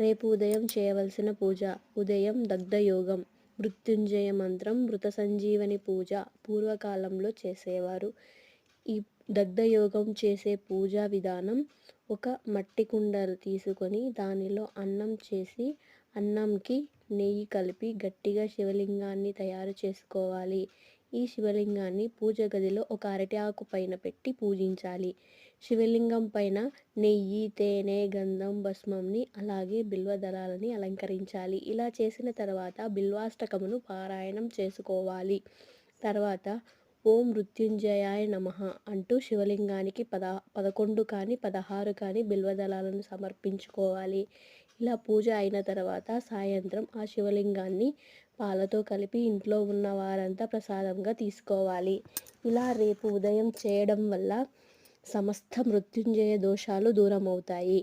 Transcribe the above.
రేపు ఉదయం చేయవలసిన పూజ. ఉదయం దగ్ధయోగం. మృత్యుంజయ మంత్రం మృత సంజీవని పూజ పూర్వకాలంలో చేసేవారు. ఈ దగ్ధయోగం చేసే పూజా విధానం ఒక మట్టి కుండలు తీసుకొని దానిలో అన్నం చేసి అన్నంకి నెయ్యి కలిపి గట్టిగా శివలింగాన్ని తయారు చేసుకోవాలి. ఈ శివలింగాన్ని పూజ గదిలో ఒక అరటి ఆకు పైన పెట్టి పూజించాలి. శివలింగం పైన నెయ్యి తేనె గంధం భస్మంని అలాగే బిల్వదళాలని అలంకరించాలి. ఇలా చేసిన తర్వాత బిల్వాష్టకమును పారాయణం చేసుకోవాలి. తర్వాత ఓం మృత్యుంజయాయ నమ అంటూ శివలింగానికి పద పదకొండు కానీ పదహారు కానీ బిల్వదళాలను సమర్పించుకోవాలి. ఇలా పూజ అయిన తర్వాత సాయంత్రం ఆ శివలింగాన్ని పాలతో కలిపి ఇంట్లో ఉన్న వారంతా ప్రసాదంగా తీసుకోవాలి. ఇలా రేపు ఉదయం చేయడం వల్ల సమస్త మృత్యుంజయ దోషాలు దూరం అవుతాయి